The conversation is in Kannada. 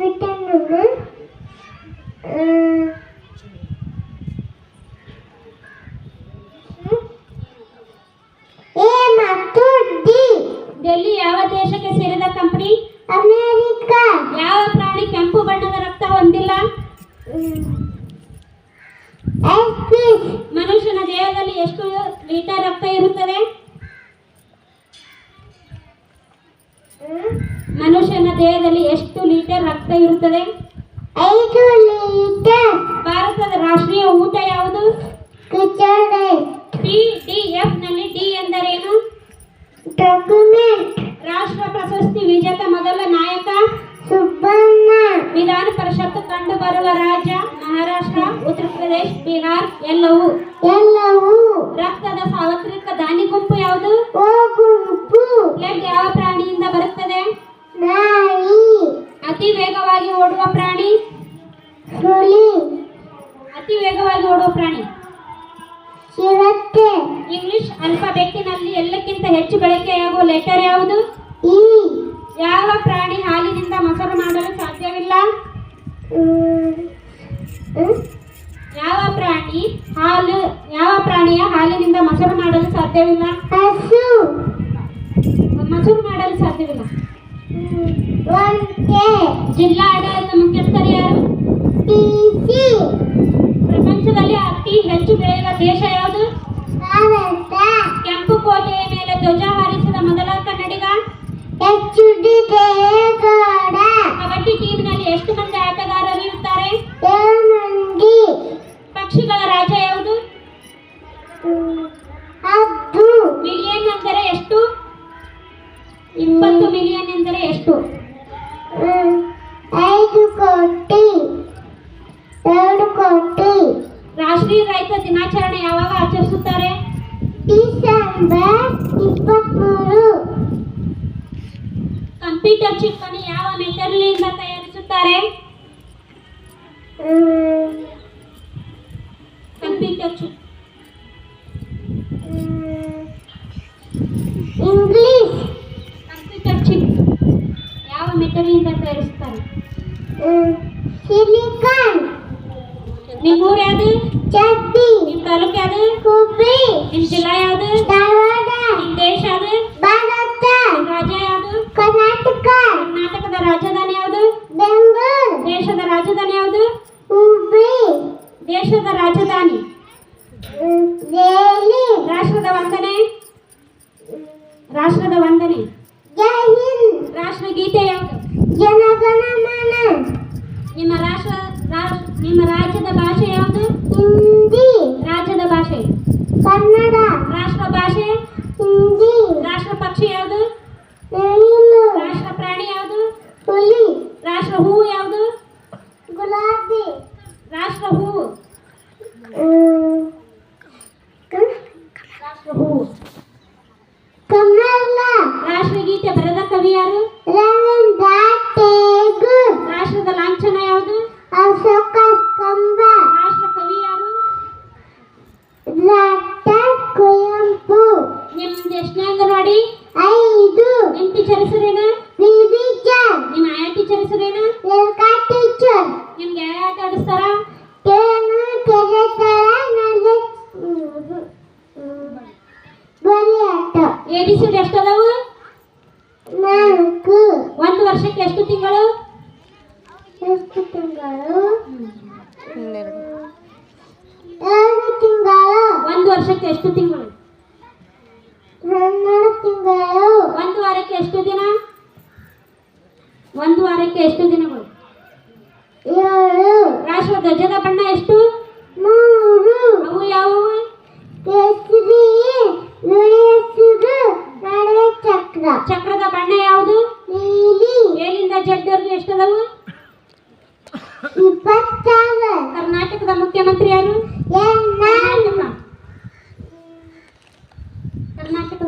ವಿಟಮಿನ್ ಎ ಮತ್ತು ಡಿ ಡೆಲ್ಲಿ ಯಾವ ದೇಶಕ್ಕೆ ಸೇರಿದ ಕಂಪನಿ? ಅಮೆರಿಕ. ಯಾವ ಪ್ರಾಣಿ ಕೆಂಪು ಬಣ್ಣದ ರಕ್ತ ಹೊಂದಿಲ್ಲ? ಮನುಷ್ಯನ ದೇಹದಲ್ಲಿ ಎಷ್ಟು ಲೀಟರ್ ರಕ್ತ ಇರುತ್ತದೆ ಮನುಷ್ಯನ ದೇಹದಲ್ಲಿ ಎಷ್ಟು ಲೀಟರ್ ರಕ್ತ ಇರುತ್ತದೆ? ಐದು ಲೀಟರ್ ಭಾರತದ ರಾಷ್ಟ್ರೀಯ ಊಟ ಯಾವುದು? ಕಿಚಡಿ ಪಿ ಡಿ ಎಫ್ನಲ್ಲಿ ಡಿ ಎಂದರೇನು? ಡಾಕ್ಯುಮೆಂಟ್. ರಾಷ್ಟ್ರ ಪ್ರಶಸ್ತಿ ವಿಜೇತ ಮೊದಲ ನಾಯಕ? ಸುಬ್ಬಣ್ಣ ವಿಧಾನ ಪರಿಷತ್ ಕಂಡು ಬರುವ ರಾಜ್ಯ? ಮಹಾರಾಷ್ಟ್ರ ಉತ್ತರ ಪ್ರದೇಶ ಬಿಹಾರ್ ಎಲ್ಲವೂ? ಎಲ್ಲವೂ. ರಕ್ತದ ಸಾರ್ವತ್ರಿಕ ದಾನಿ ಗುಂಪು ಯಾವುದು ಗುಂಪು. ಯಾವ ಹುಲಿ. ಅತಿ ವೇಗವಾಗಿ ಓಡುವ ಪ್ರಾಣಿ. ಚಿರತೆ ಇಂಗ್ಲಿಷ್ ಅಲ್ಫಾಬೆಟ್ಟಿನಲ್ಲಿ ಎಲ್ಲಕ್ಕಿಂತ ಹೆಚ್ಚು ಬಳಕೆಯಾಗುವ ಲೆಟರ್ ಯಾವುದು? ಇ. ಯಾವ ಪ್ರಾಣಿ ಹಾಲಿನಿಂದ ಮೊಸರು ಮಾಡಲು ಸಾಧ್ಯವಿಲ್ಲ? ಯಾವ ಪ್ರಾಣಿ ಹಾಲು ಯಾವ ಪ್ರಾಣಿಯ ಹಾಲಿನಿಂದ ಮೊಸರು ಮಾಡಲು ಸಾಧ್ಯವಿಲ್ಲ? ಹಸು. ಮೊಸರು ಮಾಡಲು ಸಾಧ್ಯವಿಲ್ಲ. ಹ್ಮ್, ಒಂಟೆ. ಜಿಲ್ಲಾ ಆಡಳಿತ ಮುಖ್ಯಸ್ಥರು ಯಾರು? ಪ್ರಪಂಚದಲ್ಲಿ ಅತಿ ಹೆಚ್ಚು ಬೆಳೆಯುವ ದೇಶ ಯಾವುದು? ಕೆಂಪು ಕೋಟೆಯ ಮೇಲೆ ಧ್ವಜ ಹಾರಿಸಿದ ಮೊದಲ ಕನ್ನಡಿಗ? ಎಚ್ ಡಿ ದೇವೇಗೌಡ ಕಬಡ್ಡಿ ಟೀಮ್ನಲ್ಲಿ ಎಷ್ಟು ಮಂದಿ ಆಟಗಾರರು ಇರುತ್ತಾರೆ? ಪಕ್ಷಿಗಳ ರಾಜ ಯಾವುದು? ಮಿಲಿಯನ್ ಎಂದರೆ ಎಷ್ಟು? ಇಪ್ಪತ್ತು ಮಿಲಿಯನ್ ಎಂದರೆ ಎಷ್ಟು? ರಾಷ್ಟ್ರೀಯ ರೈತ ದಿನಾಚರಣೆ ಯಾವಾಗ ಆಚರಿಸುತ್ತಾರೆ? ಡಿಸೆಂಬರ್ ಕಂಪ್ಯೂಟರ್ ಚಿಪ್ ಅನ್ನು ಯಾವ ಮೆಟೀರಿಯಲ್ನಿಂದ ತಯಾರಿಸುತ್ತಾರೆ? Computer chip. English. Computer chip. ಯಾವ ಮೆಟೀರಿಯಲ್ನಿಂದ ತಯಾರಿಸುತ್ತಾರೆ ಹ್ಮ್, ಸಿಲಿಕಾನ್ ನಿಮ್ಮ ಊರು ಯಾವುದು ಚಡ್ಡಿ ನಿಮ್ಮ ತಾಲೂಕು ಯಾವುದು? ಹುಬ್ಳಿ ನಿಮ್ಮ ಜಿಲ್ಲಾ ಯಾವುದು? ಧಾರವಾಡ. ನಿಮ್ಮ ದೇಶ ಯಾವುದು? ಭಾರತ. ನಿಮ್ಮ ರಾಜ್ಯ ಯಾವುದು? ಕರ್ನಾಟಕ. ಕರ್ನಾಟಕದ ರಾಜಧಾನಿ ಯಾವುದು? ಬೆಂಗಳೂರು. ದೇಶದ ರಾಜಧಾನಿ ಯಾವುದು? ಹುಬ್ಳಿ ದೇಶದ ರಾಜಧಾನಿ. ದೆಹಲಿ ರಾಷ್ಟ್ರದ ವಂದನೆ. ರಾಷ್ಟ್ರದ ವಂದನೆ. ಜೈ ಹಿಂದ್. ರಾಷ್ಟ್ರಗೀತೆ ಯಾವುದು? ಜನಗಣ ಮನ ನಿಮ್ಮ ರಾಷ್ಟ್ರ ನಿಮ್ಮ ರಾಜ್ಯದ ಭಾಷೆ ಯಾವುದು? ಹಿಂದಿ ರಾಜ್ಯದ ಭಾಷೆ ಕನ್ನಡ ರಾಷ್ಟ್ರ ಭಾಷೆ ಹಿಂದಿ ರಾಷ್ಟ್ರ ಪಕ್ಷಿ ಯಾವುದು? ರಾಷ್ಟ್ರ ಪ್ರಾಣಿ ಯಾವುದು? ಹುಲಿ ರಾಷ್ಟ್ರ ಹೂವು ಯಾವುದು? ಗುಲಾಬಿ. ರಾಷ್ಟ್ರ ಹೂವು ಹ್ಮ್, ರಾಷ್ಟ್ರ ಹೂವು ಕಮಲ. ರಾಷ್ಟ್ರಗೀತೆ ಬರೆದ ಕವಿ ಯಾರು? ವರ್ಷಕ್ಕೆ ಎಷ್ಟು ತಿಂಗಳು? ಎಷ್ಟು ತಿಂಗಳು? ಎರಡು ತಿಂಗಳು. ಒಂದು ವರ್ಷಕ್ಕೆ ಎಷ್ಟು ತಿಂಗಳು? ಹನ್ನೆರಡು ತಿಂಗಳು. ಒಂದು ವಾರಕ್ಕೆ ಎಷ್ಟು ದಿನ? ಒಂದು ವಾರಕ್ಕೆ ಎಷ್ಟು ದಿನಗಳು? ಏಳು. ರಾಷ್ಟ್ರ ಧ್ವಜದ ಬಣ್ಣ ಎಷ್ಟು? ಜಡ್ಡವರೆಗೂ ಎಷ್ಟು ಅದಾವು ಇಪ್ಪತ್ತಾರು ಕರ್ನಾಟಕದ ಮುಖ್ಯಮಂತ್ರಿ ಯಾರು? ಕರ್ನಾಟಕ. ಕರ್ನಾಟಕ